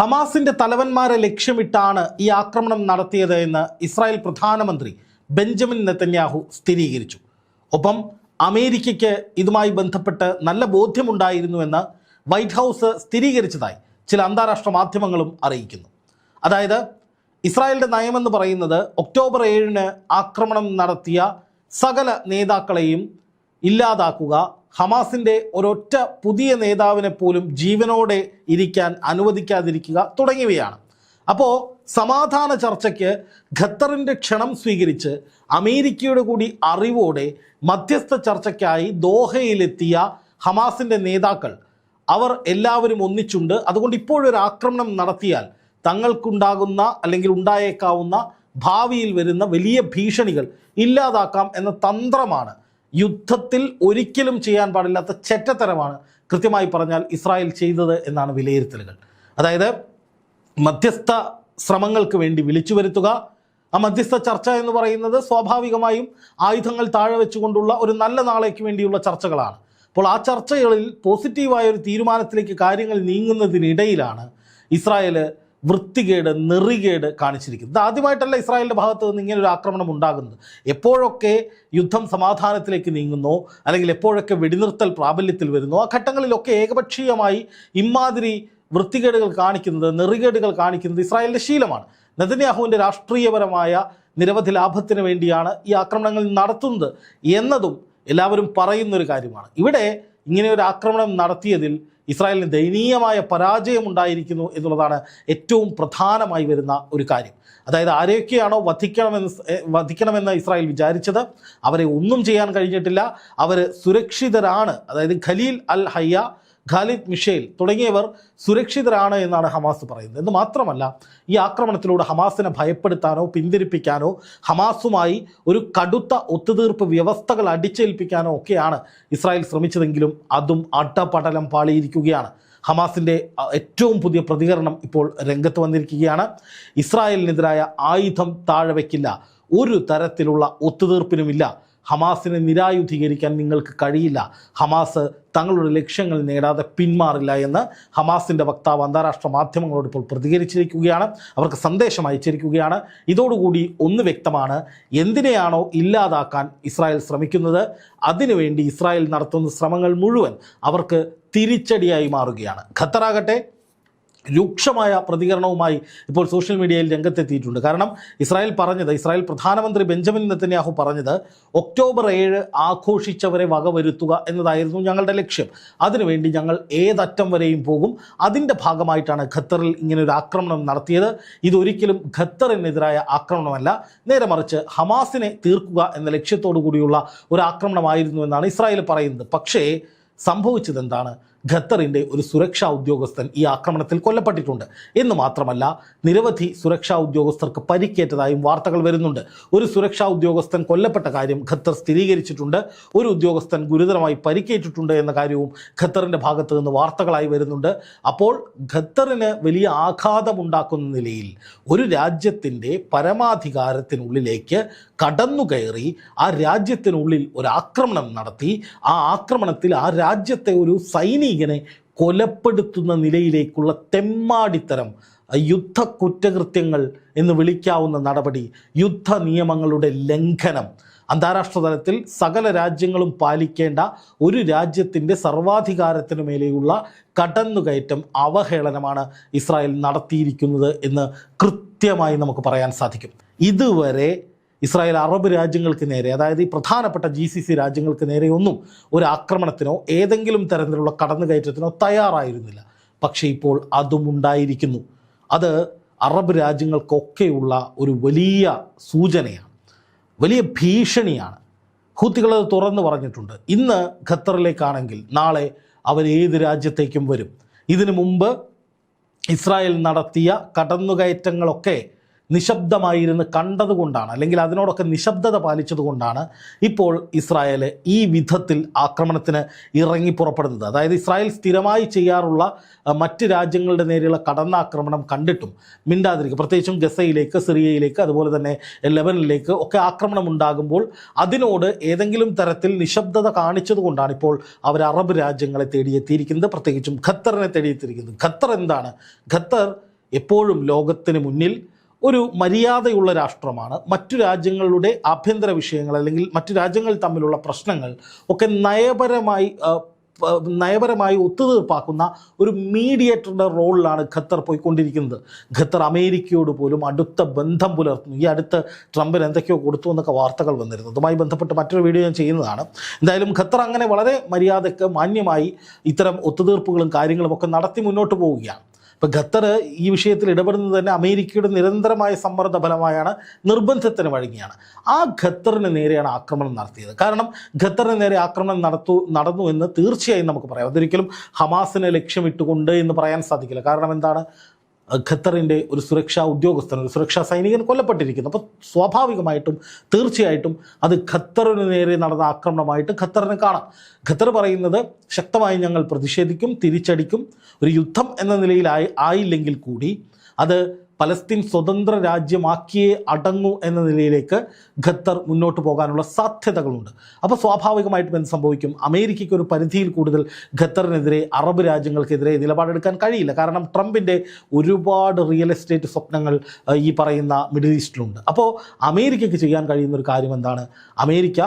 ഹമാസിന്റെ തലവന്മാരെ ലക്ഷ്യമിട്ടാണ് ഈ ആക്രമണം നടത്തിയത് എന്ന് ഇസ്രായേൽ പ്രധാനമന്ത്രി ബെഞ്ചമിൻ നെത്തന്യാഹു സ്ഥിരീകരിച്ചു. ഒപ്പം അമേരിക്കയ്ക്ക് ഇതുമായി ബന്ധപ്പെട്ട് നല്ല ബോധ്യമുണ്ടായിരുന്നുവെന്ന് വൈറ്റ് ഹൗസ് സ്ഥിരീകരിച്ചതായി ചില അന്താരാഷ്ട്ര മാധ്യമങ്ങളും അറിയിക്കുന്നു. അതായത് ഇസ്രായേലിന്റെ നയമെന്ന് പറയുന്നത് ഒക്ടോബർ ഏഴിന് ആക്രമണം നടത്തിയ സകല നേതാക്കളെയും ഇല്ലാതാക്കുക. ഹമാസിന്റെ ഒരൊറ്റ പുതിയ നേതാവിനെ പോലും ജീവനോടെ ഇരിക്കാൻ അനുവദിക്കാതിരിക്കുക തുടങ്ങിയവയാണ്. അപ്പോൾ സമാധാന ചർച്ചയ്ക്ക് ഖത്തറിന്റെ ക്ഷണം സ്വീകരിച്ച് അമേരിക്കയുടെ കൂടി അറിവോടെ മധ്യസ്ഥ ചർച്ചയ്ക്കായി ദോഹയിലെത്തിയ ഹമാസിന്റെ നേതാക്കൾ അവർ എല്ലാവരും ഒന്നിച്ചുണ്ട്. അതുകൊണ്ട് ഇപ്പോഴൊരു ആക്രമണം നടത്തിയാൽ തങ്ങൾക്കുണ്ടാകുന്ന അല്ലെങ്കിൽ ഉണ്ടായേക്കാവുന്ന ഭാവിയിൽ വരുന്ന വലിയ ഭീഷണികൾ ഇല്ലാതാക്കാം എന്ന തന്ത്രമാണ് യുദ്ധത്തിൽ ഒരിക്കലും ചെയ്യാൻ പാടില്ലാത്ത ചെറ്റത്തരമാണ് കൃത്യമായി പറഞ്ഞാൽ ഇസ്രായേൽ ചെയ്തത് എന്നാണ് വിലയിരുത്തലുകൾ. അതായത് മധ്യസ്ഥ ശ്രമങ്ങൾക്ക് വേണ്ടി വിളിച്ചു വരുത്തുക ആ മധ്യസ്ഥ ചർച്ച എന്ന് പറയുന്നത് സ്വാഭാവികമായും ആയുധങ്ങൾ താഴെ വെച്ചുകൊണ്ടുള്ള ഒരു നല്ല നാളേക്ക് വേണ്ടിയുള്ള ചർച്ചകളാണ്. അപ്പോൾ ആ ചർച്ചകളിൽ പോസിറ്റീവായ ഒരു തീരുമാനത്തിലേക്ക് കാര്യങ്ങൾ നീങ്ങുന്നതിനിടയിലാണ് ഇസ്രായേൽ വൃത്തികേട് നെറികേട് കാണിച്ചിരിക്കുന്നത് ഇത് ആദ്യമായിട്ടല്ല ഇസ്രായേലിന്റെ ഭാഗത്ത് നിന്ന് ഇങ്ങനെ ഒരു ആക്രമണം ഉണ്ടാകുന്നത്. എപ്പോഴൊക്കെ യുദ്ധം സമാധാനത്തിലേക്ക് നീങ്ങുന്നോ അല്ലെങ്കിൽ എപ്പോഴൊക്കെ വെടിനിർത്തൽ പ്രാബല്യത്തിൽ വരുന്നു ആ ഘട്ടങ്ങളിലൊക്കെ ഏകപക്ഷീയമായി ഇമാതിരി വൃത്തികേടുകൾ കാണിക്കുന്നത് നെറികേടുകൾ കാണിക്കുന്നത് ഇസ്രായേലിന്റെ ശീലമാണ്. നെതന്യാഹുവിന്റെ രാഷ്ട്രീയപരമായ നിരവധി ലാഭത്തിന് വേണ്ടിയാണ് ഈ ആക്രമണങ്ങൾ നടത്തുന്നത് എന്നതും എല്ലാവരും പറയുന്നൊരു കാര്യമാണ്. ഇവിടെ ഇങ്ങനെ ഒരു ആക്രമണം നടത്തിയതിൽ ഇസ്രായേലിന് ദയനീയമായ പരാജയം ഉണ്ടായിരിക്കുന്നു എന്നുള്ളതാണ് ഏറ്റവും പ്രധാനമായി വരുന്ന ഒരു കാര്യം. അതായത് ആരെയൊക്കെയാണോ വധിക്കണമെന്ന് വധിക്കണമെന്ന് ഇസ്രായേൽ വിചാരിച്ചത് അവരെ ഒന്നും ചെയ്യാൻ കഴിഞ്ഞിട്ടില്ല. അവർ സുരക്ഷിതരാണ്. അതായത് Khalil al Hayya Khaled Mashal തുടങ്ങിയവർ സുരക്ഷിതരാണ് എന്നാണ് ഹമാസ് പറയുന്നത്. എന്ന് മാത്രമല്ല ഈ ആക്രമണത്തിലൂടെ ഹമാസിനെ ഭയപ്പെടുത്താനോ പിന്തിരിപ്പിക്കാനോ ഹമാസുമായി ഒരു കടുത്ത ഒത്തുതീർപ്പ് വ്യവസ്ഥകൾ അടിച്ചേൽപ്പിക്കാനോ ഒക്കെയാണ് ഇസ്രായേൽ ശ്രമിച്ചതെങ്കിലും അതും അട്ടപടലം പാളിയിരിക്കുകയാണ്. ഹമാസിന്റെ ഏറ്റവും പുതിയ പ്രതികരണം ഇപ്പോൾ രംഗത്ത് വന്നിരിക്കുകയാണ്. ഇസ്രായേലിനെതിരായ ആയുധം താഴെ വയ്ക്കില്ല. ഒരു തരത്തിലുള്ള ഒത്തുതീർപ്പിനുമില്ല. ഹമാസിനെ നിരായുധീകരിക്കാൻ നിങ്ങൾക്ക് കഴിയില്ല. ഹമാസ് തങ്ങളുടെ ലക്ഷ്യങ്ങൾ നേടാതെ പിന്മാറില്ല എന്ന് ഹമാസിന്റെ വക്താവ് അന്താരാഷ്ട്ര മാധ്യമങ്ങളോട് ഇപ്പോൾ പ്രതികരിച്ചിരിക്കുകയാണ്. അവർക്ക് സന്ദേശം അയച്ചിരിക്കുകയാണ്. ഇതോടുകൂടി ഒന്ന് വ്യക്തമാണ്. എന്തിനെയാണോ ഇല്ലാതാക്കാൻ ഇസ്രായേൽ ശ്രമിക്കുന്നത്? അതിനുവേണ്ടി ഇസ്രായേൽ നടത്തുന്ന ശ്രമങ്ങൾ മുഴുവൻ അവർക്ക് തിരിച്ചടിയായി മാറുകയാണ്. ഖത്തറാകട്ടെ രൂക്ഷമായ പ്രതികരണവുമായി ഇപ്പോൾ സോഷ്യൽ മീഡിയയിൽ രംഗത്തെത്തിയിട്ടുണ്ട്. കാരണം ഇസ്രായേൽ പറഞ്ഞത് ഇസ്രായേൽ പ്രധാനമന്ത്രി ബെഞ്ചമിൻ നെത്തന്യാഹു പറഞ്ഞത് ഒക്ടോബർ ഏഴ് ആഘോഷിച്ചവരെ വകവരുത്തുക എന്നതായിരുന്നു ഞങ്ങളുടെ ലക്ഷ്യം. അതിനുവേണ്ടി ഞങ്ങൾ ഏതറ്റം വരെയും പോകും. അതിന്റെ ഭാഗമായിട്ടാണ് ഖത്തറിൽ ഇങ്ങനെ ഒരു ആക്രമണം നടത്തിയത്. ഇതൊരിക്കലും ഖത്തറിനെതിരായ ആക്രമണമല്ല. നേരെ മറിച്ച് ഹമാസിനെ തീർക്കുക എന്ന ലക്ഷ്യത്തോടു കൂടിയുള്ള ഒരു ആക്രമണമായിരുന്നു എന്നാണ് ഇസ്രായേൽ പറയുന്നത്. പക്ഷേ സംഭവിച്ചത് എന്താണ് ഖത്തറിന്റെ ഒരു സുരക്ഷാ ഉദ്യോഗസ്ഥൻ ഈ ആക്രമണത്തിൽ കൊല്ലപ്പെട്ടിട്ടുണ്ട്. എന്ന് മാത്രമല്ല നിരവധി സുരക്ഷാ ഉദ്യോഗസ്ഥർക്ക് പരിക്കേറ്റതായും വാർത്തകൾ വരുന്നുണ്ട്. ഒരു സുരക്ഷാ ഉദ്യോഗസ്ഥൻ കൊല്ലപ്പെട്ട കാര്യം ഖത്തർ സ്ഥിരീകരിച്ചിട്ടുണ്ട്. ഒരു ഉദ്യോഗസ്ഥൻ ഗുരുതരമായി പരിക്കേറ്റിട്ടുണ്ട് എന്ന കാര്യവും ഖത്തറിന്റെ ഭാഗത്ത് നിന്ന് വാർത്തകളായി വരുന്നുണ്ട്. അപ്പോൾ ഖത്തറിന് വലിയ ആഘാതമുണ്ടാക്കുന്ന നിലയിൽ ഒരു രാജ്യത്തിന്റെ പരമാധികാരത്തിനുള്ളിലേക്ക് കടന്നു കയറി ആ രാജ്യത്തിനുള്ളിൽ ഒരു ആക്രമണം നടത്തി ആ ആക്രമണത്തിൽ ആ രാജ്യത്തെ ഒരു സൈനികനെ കൊലപ്പെടുത്തുന്ന നിലയിലേക്കുള്ള തെമ്മാടിത്തരം യുദ്ധ കുറ്റകൃത്യങ്ങൾ എന്ന് വിളിക്കാവുന്ന നടപടി യുദ്ധ നിയമങ്ങളുടെ ലംഘനം. അന്താരാഷ്ട്ര തലത്തിൽ സകല രാജ്യങ്ങളും പാലിക്കേണ്ട ഒരു രാജ്യത്തിന്റെ സർവാധികാരത്തിനു മേലെയുള്ള കടന്നുകയറ്റം അവഹേളനമാണ് ഇസ്രായേൽ നടത്തിയിരിക്കുന്നത് എന്ന് കൃത്യമായി നമുക്ക് പറയാൻ സാധിക്കും. ഇതുവരെ ഇസ്രായേൽ അറബ് രാജ്യങ്ങൾക്ക് നേരെ അതായത് ഈ പ്രധാനപ്പെട്ട ജി സി സി രാജ്യങ്ങൾക്ക് നേരെയൊന്നും ഒരു ആക്രമണത്തിനോ ഏതെങ്കിലും തരത്തിലുള്ള കടന്നുകയറ്റത്തിനോ തയ്യാറായിരുന്നില്ല. പക്ഷേ ഇപ്പോൾ അതും ഉണ്ടായിരിക്കുന്നു. അത് അറബ് രാജ്യങ്ങൾക്കൊക്കെയുള്ള ഒരു വലിയ സൂചനയാണ്. വലിയ ഭീഷണിയാണ്. ഹൂത്തികൾ അത് തുറന്നു പറഞ്ഞിട്ടുണ്ട്. ഇന്ന് ഖത്തറിലേക്കാണെങ്കിൽ നാളെ അവർ ഏത് രാജ്യത്തേക്കും വരും? ഇതിനു മുമ്പ് ഇസ്രായേൽ നടത്തിയ കടന്നുകയറ്റങ്ങളൊക്കെ നിശബ്ദമായിരുന്ന് കണ്ടതുകൊണ്ടാണ് അല്ലെങ്കിൽ അതിനോടൊക്കെ നിശബ്ദത പാലിച്ചതുകൊണ്ടാണ് ഇപ്പോൾ ഇസ്രായേൽ ഈ വിധത്തിൽ ആക്രമണത്തിന് ഇറങ്ങി പുറപ്പെടുന്നത്. അതായത് ഇസ്രായേൽ സ്ഥിരമായി ചെയ്യാറുള്ള മറ്റ് രാജ്യങ്ങളുടെ നേരെയുള്ള കടന്നാക്രമണം കണ്ടിട്ടും മിണ്ടാതിരിക്കുക പ്രത്യേകിച്ചും ഗസയിലേക്ക് സിറിയയിലേക്ക് അതുപോലെ തന്നെ ലെബനിലേക്ക് ഒക്കെ ആക്രമണം ഉണ്ടാകുമ്പോൾ അതിനോട് ഏതെങ്കിലും തരത്തിൽ നിശബ്ദത കാണിച്ചതുകൊണ്ടാണ് ഇപ്പോൾ അവർ അറബ് രാജ്യങ്ങളെ തേടിയെത്തിയിരിക്കുന്നത് പ്രത്യേകിച്ചും ഖത്തറിനെ തേടിയെത്തിയിരിക്കുന്നത് ഖത്തർ എന്താണ്? ഖത്തർ എപ്പോഴും ലോകത്തിന് മുന്നിൽ ഒരു മര്യാദയുള്ള രാഷ്ട്രമാണ്. മറ്റു രാജ്യങ്ങളുടെ ആഭ്യന്തര വിഷയങ്ങൾ അല്ലെങ്കിൽ മറ്റു രാജ്യങ്ങൾ തമ്മിലുള്ള പ്രശ്നങ്ങൾ ഒക്കെ നയപരമായി നയപരമായി ഒത്തുതീർപ്പാക്കുന്ന ഒരു മീഡിയേറ്ററുടെ റോളിലാണ് ഖത്തർ പോയിക്കൊണ്ടിരിക്കുന്നത്. ഖത്തർ അമേരിക്കയോട് പോലും അടുത്ത ബന്ധം പുലർത്തുന്നു. ഈ അടുത്ത് ട്രംപിന് എന്തൊക്കെയോ കൊടുത്തു എന്നൊക്കെ വാർത്തകൾ വന്നിരുന്നു. അതുമായി ബന്ധപ്പെട്ട് മറ്റൊരു വീഡിയോ ഞാൻ ചെയ്യുന്നതാണ്. എന്തായാലും ഖത്തർ അങ്ങനെ വളരെ മര്യാദയ്ക്ക് മാന്യമായി ഇത്തരം ഒത്തുതീർപ്പുകളും കാര്യങ്ങളും ഒക്കെ നടത്തി മുന്നോട്ട് പോവുകയാണ്. ഇപ്പം ഖത്തർ ഈ വിഷയത്തിൽ ഇടപെടുന്നത് തന്നെ അമേരിക്കയുടെ നിരന്തരമായ സമ്മർദ്ദ ഫലമായാണ് നിർബന്ധത്തിന് വഴങ്ങിയാണ്. ആ ഖത്തറിന് നേരെയാണ് ആക്രമണം നടത്തിയത്. കാരണം ഖത്തറിന് നേരെ ആക്രമണം നടത്തു നടന്നു എന്ന് തീർച്ചയായും നമുക്ക് പറയാം. അതൊരിക്കലും ഹമാസിനെ ലക്ഷ്യമിട്ടുകൊണ്ട് എന്ന് പറയാൻ സാധിക്കില്ല. കാരണം എന്താണ്? ഖത്തറിന്റെ ഒരു സുരക്ഷാ ഉദ്യോഗസ്ഥൻ ഒരു സുരക്ഷാ സൈനികൻ കൊല്ലപ്പെട്ടിരിക്കുന്നു. അപ്പോൾ സ്വാഭാവികമായിട്ടും തീർച്ചയായിട്ടും അത് ഖത്തറിന് നേരെ നടന്ന ആക്രമണമായിട്ട് ഖത്തറിന് കാണാം. ഖത്തർ പറയുന്നത് ശക്തമായി ഞങ്ങൾ പ്രതിഷേധിക്കും തിരിച്ചടിക്കും. ഒരു യുദ്ധം എന്ന നിലയിൽ ആയില്ലെങ്കിൽ കൂടി അത് പലസ്തീൻ സ്വതന്ത്ര രാജ്യമാക്കിയേ അടങ്ങൂ എന്ന നിലയിലേക്ക് ഖത്തർ മുന്നോട്ട് പോകാനുള്ള സാധ്യതകളുണ്ട്. അപ്പോൾ സ്വാഭാവികമായിട്ടും എന്ത് സംഭവിക്കും? അമേരിക്കയ്ക്ക് ഒരു പരിധിയിൽ കൂടുതൽ ഖത്തറിനെതിരെ അറബ് രാജ്യങ്ങൾക്കെതിരെ നിലപാടെടുക്കാൻ കഴിയില്ല. കാരണം ട്രംപിന്റെ ഒരുപാട് റിയൽ എസ്റ്റേറ്റ് സ്വപ്നങ്ങൾ ഈ പറയുന്ന മിഡിൽ ഈസ്റ്റിലുണ്ട്. അപ്പോൾ അമേരിക്കയ്ക്ക് ചെയ്യാൻ കഴിയുന്ന ഒരു കാര്യം എന്താണ്? അമേരിക്ക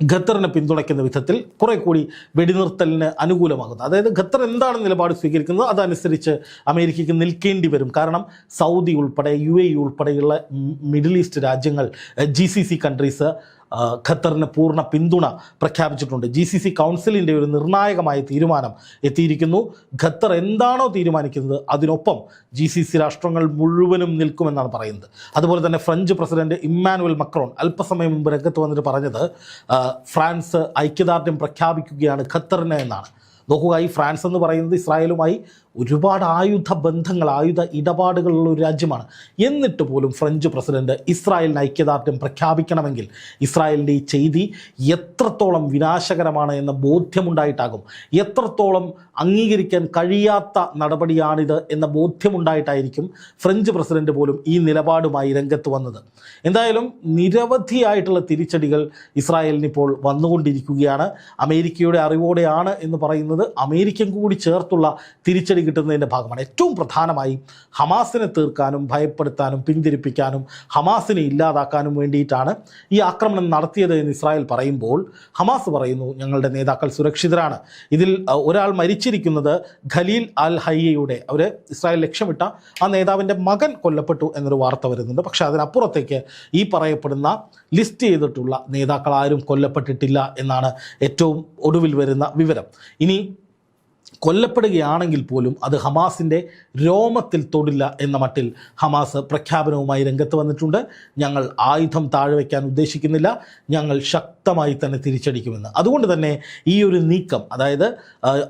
ഖത്തറിനെ പിന്തുണയ്ക്കുന്ന വിധത്തിൽ കുറെ കൂടി വെടിനിർത്തലിന് അനുകൂലമാകുന്നു. അതായത് ഖത്തർ എന്താണ് നിലപാട് സ്വീകരിക്കുന്നത്? അതനുസരിച്ച് അമേരിക്കയ്ക്ക് നിൽക്കേണ്ടി വരും. കാരണം സൗദി ഉൾപ്പെടെ യു എ ഉൾപ്പെടെയുള്ള മിഡിൽ ഈസ്റ്റ് രാജ്യങ്ങൾ ജി സി സി കൺട്രീസ് ഖത്തറിന് പൂർണ പിന്തുണ പ്രഖ്യാപിച്ചിട്ടുണ്ട്. ജി സി സി കൗൺസിലിന്റെ ഒരു നിർണായകമായ തീരുമാനം എത്തിയിരിക്കുന്നു. ഖത്തർ എന്താണോ തീരുമാനിക്കുന്നത് അതിനൊപ്പം ജി സി സി രാഷ്ട്രങ്ങൾ മുഴുവനും നിൽക്കുമെന്നാണ് പറയുന്നത്. അതുപോലെ തന്നെ ഫ്രഞ്ച് പ്രസിഡന്റ് ഇമ്മാനുവൽ മക്രോൺ അല്പസമയം മുമ്പ് രംഗത്ത് വന്നിട്ട് പറഞ്ഞത് ഫ്രാൻസ് ഐക്യദാർഢ്യം പ്രഖ്യാപിക്കുകയാണ് ഖത്തറിന് എന്നാണ്. നോക്കുക ഈ ഫ്രാൻസ് എന്ന് പറയുന്നത് ഇസ്രായേലുമായി ഒരുപാട് ആയുധ ബന്ധങ്ങൾ ആയുധ ഇടപാടുകളുള്ള ഒരു രാജ്യമാണ്. എന്നിട്ട് പോലും ഫ്രഞ്ച് പ്രസിഡന്റ് ഇസ്രായേലിന് ഐക്യദാർഢ്യം പ്രഖ്യാപിക്കണമെങ്കിൽ ഇസ്രായേലിന്റെ ഈ ചെയ്തി എത്രത്തോളം വിനാശകരമാണ് എന്ന ബോധ്യമുണ്ടായിട്ടാകും. എത്രത്തോളം അംഗീകരിക്കാൻ കഴിയാത്ത നടപടിയാണിത് എന്ന ബോധ്യമുണ്ടായിട്ടായിരിക്കും ഫ്രഞ്ച് പ്രസിഡന്റ് പോലും ഈ നിലപാടുമായി രംഗത്ത് വന്നത്. എന്തായാലും നിരവധിയായിട്ടുള്ള തിരിച്ചടികൾ ഇസ്രായേലിന് ഇപ്പോൾ വന്നുകൊണ്ടിരിക്കുകയാണ്. അമേരിക്കയുടെ അറിവോടെയാണ് എന്ന് പറയുന്നത്. അമേരിക്കൻ കൂടി ചേർത്തുള്ള തിരിച്ചടി കിട്ടുന്നതിന്റെ ഭാഗമാണ്. ഏറ്റവും പ്രധാനമായി ഹമാസിനെ തീർക്കാനും ഭയപ്പെടുത്താനും പിന്തിരിപ്പിക്കാനും ഹമാസിനെ ഇല്ലാതാക്കാനും വേണ്ടിയിട്ടാണ് ഈ ആക്രമണം നടത്തിയത് എന്ന് ഇസ്രായേൽ പറയുമ്പോൾ ഹമാസ് പറയുന്നു ഞങ്ങളുടെ നേതാക്കൾ സുരക്ഷിതരാണ്. ഇതിൽ ഒരാൾ മരിച്ചിരിക്കുന്നത് ഖലീൽ അൽ ഹയ്യയുടെ അവർ ഇസ്രായേൽ ലക്ഷ്യമിട്ട ആ നേതാവിന്റെ മകൻ കൊല്ലപ്പെട്ടു എന്നൊരു വാർത്ത വരുന്നുണ്ട്. പക്ഷേ അതിനപ്പുറത്തേക്ക് ഈ പറയപ്പെടുന്ന ലിസ്റ്റ് ചെയ്തിട്ടുള്ള നേതാക്കൾ ആരും കൊല്ലപ്പെട്ടിട്ടില്ല എന്നാണ് ഏറ്റവും ഒടുവിൽ വരുന്ന വിവരം. ഇനി കൊല്ലപ്പെടുകയാണെങ്കിൽ പോലും അത് ഹമാസിന്റെ രോമത്തിൽ തൊടില്ല എന്ന മട്ടിൽ ഹമാസ് പ്രഖ്യാപനവുമായി രംഗത്ത് വന്നിട്ടുണ്ട്. ഞങ്ങൾ ആയുധം താഴെ വയ്ക്കാൻ ഉദ്ദേശിക്കുന്നില്ല. ഞങ്ങൾ ശക്തമായി തന്നെ തിരിച്ചടിക്കുമെന്ന്. അതുകൊണ്ട് തന്നെ ഈ ഒരു നീക്കം അതായത്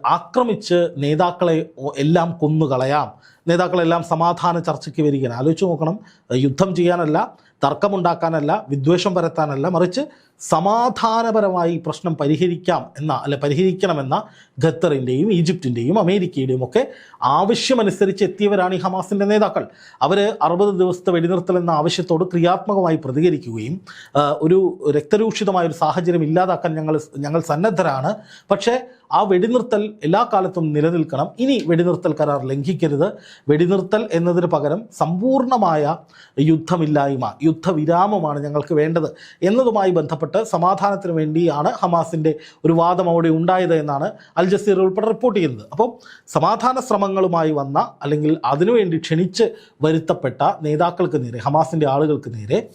ആക്രമിച്ച് നേതാക്കളെ എല്ലാം കൊന്നുകളയാം നേതാക്കളെല്ലാം സമാധാന ചർച്ചയ്ക്ക് വരികയാണ്. ആലോചിച്ച് നോക്കണം. യുദ്ധം ചെയ്യാനല്ല തർക്കമുണ്ടാക്കാനല്ല വിദ്വേഷം പരത്താനല്ല മറിച്ച് സമാധാനപരമായി പ്രശ്നം പരിഹരിക്കാം എന്ന അല്ലെ പരിഹരിക്കണമെന്ന ഖത്തറിന്റെയും ഈജിപ്തിന്റെയും അമേരിക്കയുടെയും ഒക്കെ ആവശ്യമനുസരിച്ച് എത്തിയവരാണ് ഈ ഹമാസിന്റെ നേതാക്കൾ. അവർ അറുപത് ദിവസത്തെ വെടിനിർത്തൽ എന്ന ആവശ്യത്തോട് ക്രിയാത്മകമായി പ്രതികരിക്കുകയും ഒരു രക്തരൂക്ഷിതമായ ഒരു സാഹചര്യം ഇല്ലാതാക്കാൻ ഞങ്ങൾ ഞങ്ങൾ സന്നദ്ധരാണ്. പക്ഷേ ആ വെടിനിർത്തൽ എല്ലാ കാലത്തും നിലനിൽക്കണം. ഇനി വെടിനിർത്തൽ കരാർ ലംഘിക്കരുത്. വെടിനിർത്തൽ എന്നതിന് പകരം സമ്പൂർണമായ യുദ്ധമില്ലായ്മ യുദ്ധവിരാമമാണ് ഞങ്ങൾക്ക് വേണ്ടത് എന്നതുമായി ബന്ധപ്പെട്ട് സമാധാനത്തിന് വേണ്ടിയാണ് ഹമാസിന്റെ ഒരു വാദം അവിടെ ഉണ്ടായത് എന്നാണ് അൽ ജസീർ ഉൾപ്പെടെ റിപ്പോർട്ട് ചെയ്യുന്നത്. അപ്പോൾ സമാധാന ശ്രമങ്ങളുമായി വന്ന അല്ലെങ്കിൽ അതിനുവേണ്ടി ക്ഷണിച്ച് വരുത്തപ്പെട്ട നേതാക്കൾക്ക് നേരെ ഹമാസിന്റെ ആളുകൾക്ക് നേരെ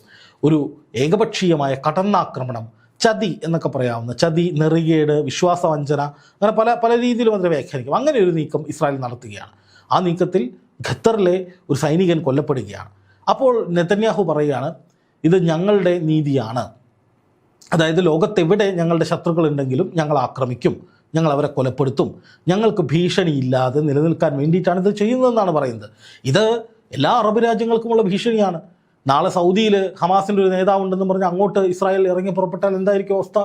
ഒരു ഏകപക്ഷീയമായ കടന്നാക്രമണം ചതി എന്നൊക്കെ പറയാവുന്ന ചതി നെറികേട് വിശ്വാസവഞ്ചന അങ്ങനെ പല പല രീതിയിലും അതിനെ വ്യാഖ്യാനിക്കും. അങ്ങനെ ഒരു നീക്കം ഇസ്രായേൽ നടത്തുകയാണ്. ആ നീക്കത്തിൽ ഖത്തറിലെ ഒരു സൈനികൻ കൊല്ലപ്പെടുകയാണ്. അപ്പോൾ നെതന്യാഹു പറയുകയാണ് ഇത് ഞങ്ങളുടെ നീതിയാണ്. അതായത് ലോകത്തെവിടെ ഞങ്ങളുടെ ശത്രുക്കളുണ്ടെങ്കിലും ഞങ്ങൾ ആക്രമിക്കും ഞങ്ങൾ അവരെ കൊലപ്പെടുത്തും. ഞങ്ങൾക്ക് ഭീഷണിയില്ലാതെ നിലനിൽക്കാൻ വേണ്ടിയിട്ടാണ് ഇത് ചെയ്യുന്നതെന്നാണ് പറയുന്നത്. ഇത് എല്ലാ അറബ് രാജ്യങ്ങൾക്കുമുള്ള ഭീഷണിയാണ്. നാളെ സൗദിയിൽ ഹമാസിന്റെ ഒരു നേതാവുണ്ടെന്ന് പറഞ്ഞ് അങ്ങോട്ട് ഇസ്രായേൽ ഇറങ്ങി പുറപ്പെട്ടാൽ എന്തായിരിക്കും അവസ്ഥ?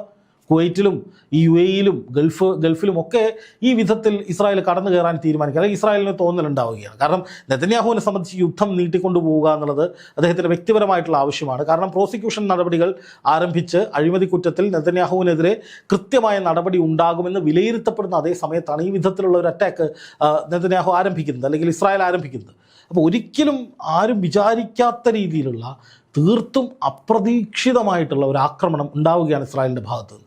കുവൈറ്റിലും ഈ യു എയിലും ഗൾഫ് ഗൾഫിലും ഒക്കെ ഈ വിധത്തിൽ ഇസ്രായേൽ കടന്നു കയറാൻ തീരുമാനിക്കുക അല്ലെങ്കിൽ ഇസ്രായേലിന് തോന്നലുണ്ടാവുകയാണ്. കാരണം നെതന്യാഹുവിനെ സംബന്ധിച്ച് യുദ്ധം നീട്ടിക്കൊണ്ടു പോവുക എന്നുള്ളത് അദ്ദേഹത്തിന്റെ വ്യക്തിപരമായിട്ടുള്ള ആവശ്യമാണ്. കാരണം പ്രോസിക്യൂഷൻ നടപടികൾ ആരംഭിച്ച് അഴിമതി കുറ്റത്തിൽ നെതന്യാഹുവിനെതിരെ കൃത്യമായ നടപടി ഉണ്ടാകുമെന്ന് വിലയിരുത്തപ്പെടുന്ന അതേ സമയത്താണ് ഈ വിധത്തിലുള്ള ഒരു അറ്റാക്ക് നെതന്യാഹു ആരംഭിക്കുന്നത്. അല്ലെങ്കിൽ ഇസ്രായേൽ ആരംഭിക്കുന്നത്. അപ്പോൾ ഒരിക്കലും ആരും വിചാരിക്കാത്ത രീതിയിലുള്ള തീർത്തും അപ്രതീക്ഷിതമായിട്ടുള്ള ഒരു ആക്രമണം ഉണ്ടാവുകയാണ് ഇസ്രായേലിന്റെ ഭാഗത്ത്